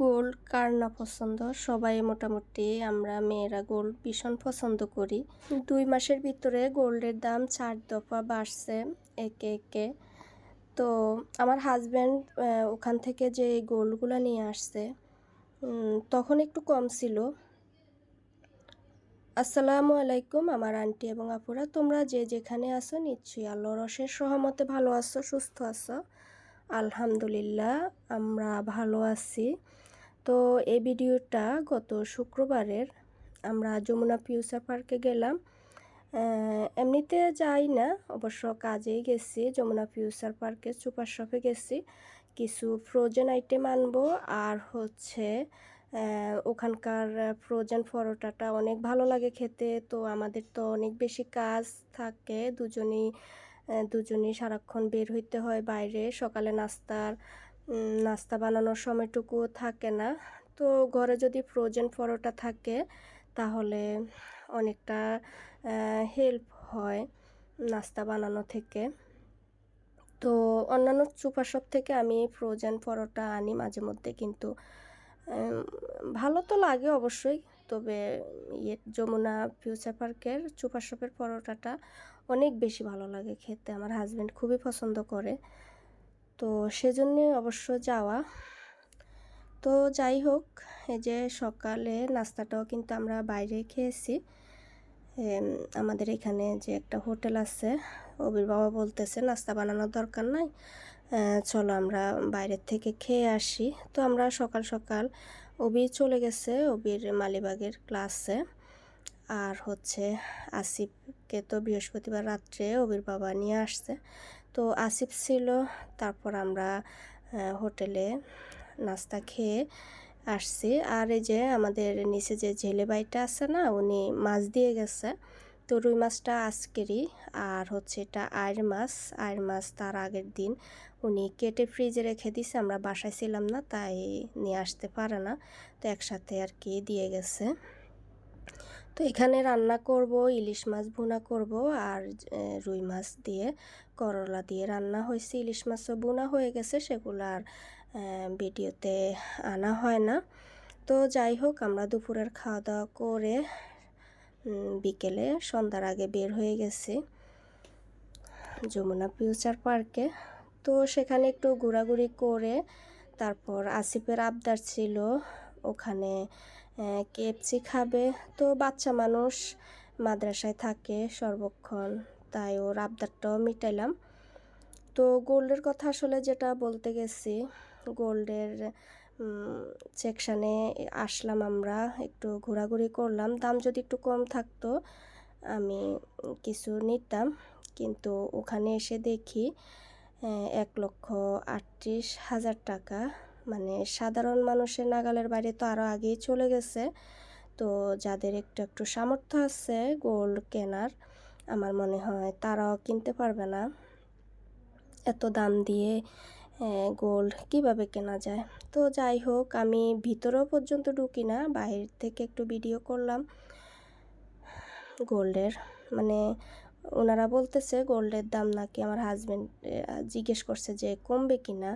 Gold কার না পছন্দ? সবাই মোটামুটি, আমরা মেয়েরা গোল ভীষণ পছন্দ করি। দুই মাসের ভিতরে গোল্ডের দাম চার দফা বাড়ছে একে একে। তো আমার হাজব্যান্ড ওখান থেকে যে গোল্ডগুলো নিয়ে আসছে তখন একটু কম ছিল। আসসালামু আলাইকুম আমার আন্টি এবং আপুরা, তোমরা যে যেখানে আছো নিশ্চয়ই আল্লাহ রসের সহমতে ভালো আছো, সুস্থ আছো। আলহামদুলিল্লাহ, আমরা ভালো আছি। তো এই ভিডিওটা গত শুক্রবারের, আমরা যমুনা ফিউচার পার্কে গেলাম। এমনিতে যাই না, অবশ্য কাজেই গেছি, যমুনা ফিউচার পার্কে সুপার শপে গেছি। কিছু ফ্রোজেন আইটেম আনব, আর হচ্ছে ওখানকার ফ্রোজেন পরোটাটা অনেক ভালো লাগে খেতে, তো আমাদের তো অনেক বেশি কাজ থাকে, দুজনেই দুজনেই সারাক্ষণ বের হইতে হয় বাইরে। সকালে নাস্তার নাস্তা বানানোর সময়টুকু থাকে না। তো ঘরে যদি ফ্রোজেন পরোটা থাকে, তাহলে অনেকটা হেল্প হয় নাস্তা বানানো থেকে। তো অন্যান্য সুপার শপ থেকে আমি ফ্রোজেন পরোটা আনি মাঝে মধ্যে কিন্তু ভালো তো লাগে অবশ্যই। তবে ইয়ে যমুনা ফিউচার পার্কের সুপার শপের পরোটাটা অনেক বেশি ভালো লাগে খেতে। আমার হাজব্যান্ড খুবই পছন্দ করে। তো সেজন্য অবশ্য যাওয়া। তো যাই হোক, এই যে সকালে নাস্তাটাও কিন্তু আমরা বাইরে খেয়েছি। আমাদের এখানে যে একটা হোটেল আছে, অবির বাবা বলতেছে, নাস্তা বানানোর দরকার নাই। চলো আমরা বাইরের থেকে খেয়ে আসি। তো আমরা সকাল সকাল অবি চলে গেছে, অবির মালিবাগের ক্লাসে আর হচ্ছে আসিফকে তো বৃহস্পতিবার রাত্রে অবির বাবা নিয়ে আসছে। তো আসিফ ছিল, তারপর আমরা হোটেলে নাস্তা খেয়ে আসছি। আর এই যে আমাদের নিচে যে ঝেলে বাইটা আছে না, উনি মাছ দিয়ে গেছে। তো রুই মাছটা আজকেরই, আর হচ্ছে এটা আয়ের মাছ। আয়ের মাছ তার আগের দিন উনি কেটে ফ্রিজে রেখে দিছে, আমরা বাসায় ছিলাম না, তাই নিয়ে আসতে পারে না। তো একসাথে আর কি দিয়ে গেছে। তো এখানে রান্না করব, ইলিশ মাছ ভুনা করব আর রুই মাছ দিয়ে, করলা দিয়ে রান্না হয়েছে। ইলিশ মাছও বোনা হয়ে গেছে, সেগুলো আর ভিডিওতে আনা হয় না। তো যাই হোক, আমরা দুপুরের খাওয়া দাওয়া করে বিকেলে সন্ধ্যার আগে বের হয়ে গেছি যমুনা ফিউচার পার্কে। তো সেখানে একটু ঘোরাঘুরি করে, তারপর আসিফের আবদার ছিল, ওখানে কেএফসি খাবে। তো বাচ্চা মানুষ মাদ্রাসায় থাকে সর্বক্ষণ, তাই ওর আবদারটাও মিটাইলাম। তো গোল্ডের কথা আসলে যেটা বলতে গেছি, গোল্ডের সেকশানে আসলাম আমরা, একটু ঘোরাঘুরি করলাম। দাম যদি একটু কম থাকতো, আমি কিছু নিতাম। কিন্তু ওখানে এসে দেখি এক লক্ষ আটত্রিশ হাজার টাকা। মানে সাধারণ মানুষের নাগালের বাইরে তো আরও আগেই চলে গেছে। তো যাদের একটু একটু সামর্থ্য আছে গোল্ড কেনার, আমার মনে হয় তারাও কিনতে পারবে না। এত দাম দিয়ে গোল্ড কীভাবে কেনা যায়? তো যাই হোক, আমি ভিতরেও পর্যন্ত ঢুকি না, বাইরে থেকে একটু ভিডিও করলাম। গোল্ডের মানে ওনারা বলতেছে গোল্ডের দাম নাকি আমার হাজব্যান্ড জিজ্ঞেস করছে যে কমবে কি না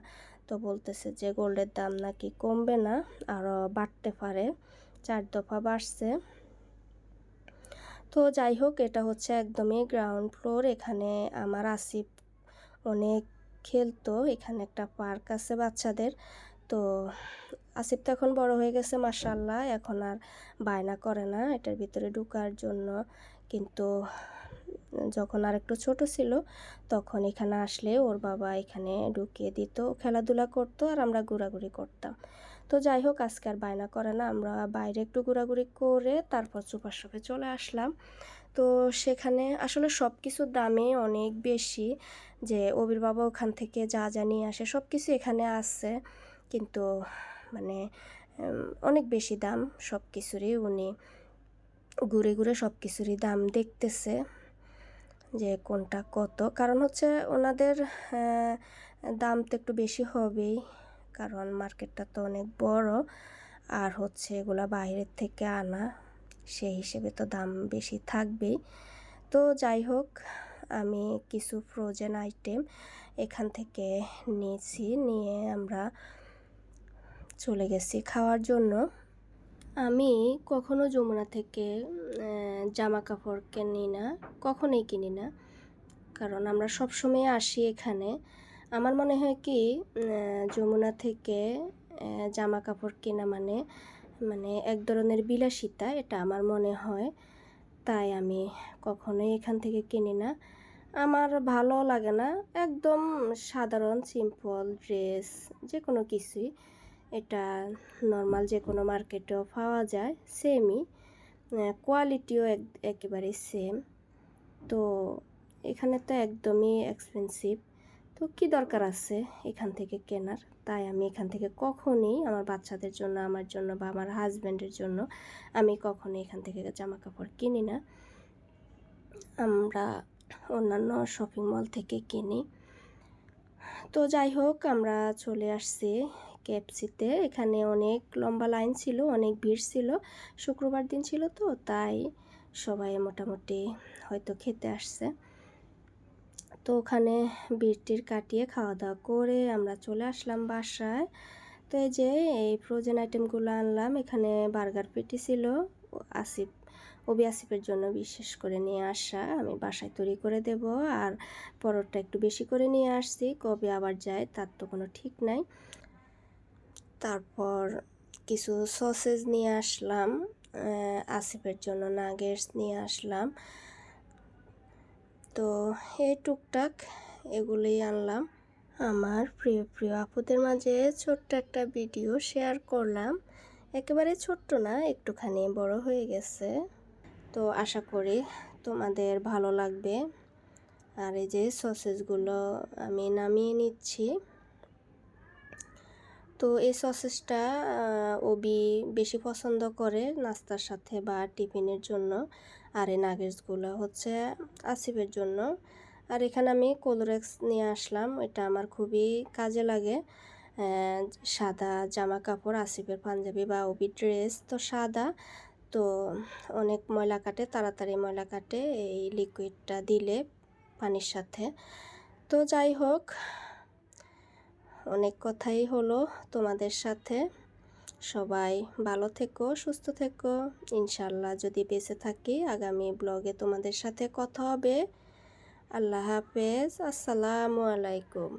তো বলতেছে যে গোল্ডের দাম নাকি কমবে না আরও বাড়তে পারে। চার দফা বাড়ছে। তো যাই হোক, এটা হচ্ছে একদমই গ্রাউন্ড ফ্লোর এখানে আমার আসিফ অনেক খেলতো, এখানে একটা পার্ক আছে বাচ্চাদের। তো আসিফ তো এখন বড় হয়ে গেছে মার্শাল্লাহ এখন আর বায়না করে না, এটার ভিতরে ঢুকার জন্য। কিন্তু যখন আর একটু ছোট ছিল, তখন এখানে আসলে ওর বাবা এখানে ঢুকিয়ে দিত, খেলাধুলা করতো আর আমরা ঘোরাঘুরি করতাম। তো যাই হোক, আজকে আর বায়না করে না, আমরা বাইরে একটু ঘোরাঘুরি করে তারপর সুপার শপে চলে আসলাম। তো সেখানে আসলে সব কিছুর দামে অনেক বেশি, যে অবির বাবা ওখান থেকে যা যা নিয়ে আসে সব কিছু এখানে আসছে কিন্তু মানে অনেক বেশি দাম সব কিছুরই উনি, ঘুরে ঘুরে সব কিছুরই দাম দেখতেছে। যে কোনটা কত? কারণ হচ্ছে ওনাদের দাম তো একটু বেশি হবেই, কারণ মার্কেটটা তো অনেক বড়। আর হচ্ছে এগুলা বাইরের থেকে আনা সেই হিসেবে তো দাম বেশি থাকবেই। তো যাই হোক, আমি কিছু ফ্রোজেন আইটেম এখান থেকে নিয়েছি, নিয়ে আমরা চলে গেছি খাওয়ার জন্য। আমি কখনো যমুনা থেকে জামা কাপড় কিনি না, কখনোই কিনি না। কারণ আমরা সব সময় আসি এখানে। আমার মনে হয় কি যমুনা থেকে জামা কাপড় কেনা মানে মানে এক ধরনের বিলাসিতা, এটা আমার মনে হয়। তাই আমি কখনোই এখান থেকে কিনি না। আমার ভালো লাগে না, একদম সাধারণ সিম্পল ড্রেস যে কোনো কিছুই। এটা নর্মাল যে কোনো মার্কেটেও পাওয়া যায় সেমই কোয়ালিটিও এক একেবারে সেম তো এখানে তো একদমই এক্সপেন্সিভ তো কি দরকার আছে এখান থেকে কেনার? তাই আমি এখান থেকে কখনই আমার বাচ্চাদের জন্য, আমার জন্য বা আমার হাজব্যান্ডের জন্য আমি কখনোই এখান থেকে জামা কাপড় কিনি না। আমরা অন্যান্য শপিং মল থেকে কিনি। তো যাই হোক, আমরা চলে আসছি কেএফসিতে এখানে অনেক লম্বা লাইন ছিল, অনেক ভিড় ছিল। শুক্রবার দিন ছিল তো, তাই সবাই মোটামুটি হয়তো খেতে আসছে। তো ওখানে বৃষ্টির কাটিয়ে খাওয়া দাওয়া করে আমরা চলে আসলাম বাসায়। তো এই যে, এই ফ্রোজেন আইটেমগুলো আনলাম। এখানে বার্গার পেটি ছিল, আসিফ ওবি আসিফের জন্য বিশেষ করে নিয়ে আসা। আমি বাসায় তৈরি করে দেব, আর পরোটা একটু বেশি করে নিয়ে আসছি। কবে আবার যায় তার তো কোনো ঠিক নাই। তারপর কিছু সসেজ নিয়ে আসলাম আসিফের জন্য নাগেটস নিয়ে আসলাম। তো এই টুকটাক এগুলোই আনলাম। আমার প্রিয় প্রিয় আপুদের মাঝে ছোট্ট একটা ভিডিও শেয়ার করলাম। একেবারে ছোট্ট না, একটুখানি বড় হয়ে গেছে। তো আশা করি তোমাদের ভালো লাগবে। আর এই যে সসেসগুলো আমি নামিয়ে নিচ্ছি। তো এই সসেসটা ওবি বেশি পছন্দ করে নাস্তার সাথে বা টিফিনের জন্য আর এই নাগেটসগুলো হচ্ছে আসিফের জন্য। আর এখানে আমি কোলোরেক্স নিয়ে আসলাম এটা আমার খুবই কাজে লাগে। সাদা জামা কাপড়, আসিফের পাঞ্জাবি বা ওবি ড্রেস তো সাদা। তো অনেক ময়লা কাটে, তাড়াতাড়ি ময়লা কাটে, এই লিকুইডটা দিলে পানির সাথে। তো যাই হোক অনেক কথাই হলো তোমাদের সাথে। সবাই ভালো থেকো, সুস্থ থেকো। ইনশাল্লাহ যদি বেঁচে থাকি, আগামী ব্লগে তোমাদের সাথে কথা হবে। আল্লাহ হাফেজ। আসসালামু আলাইকুম।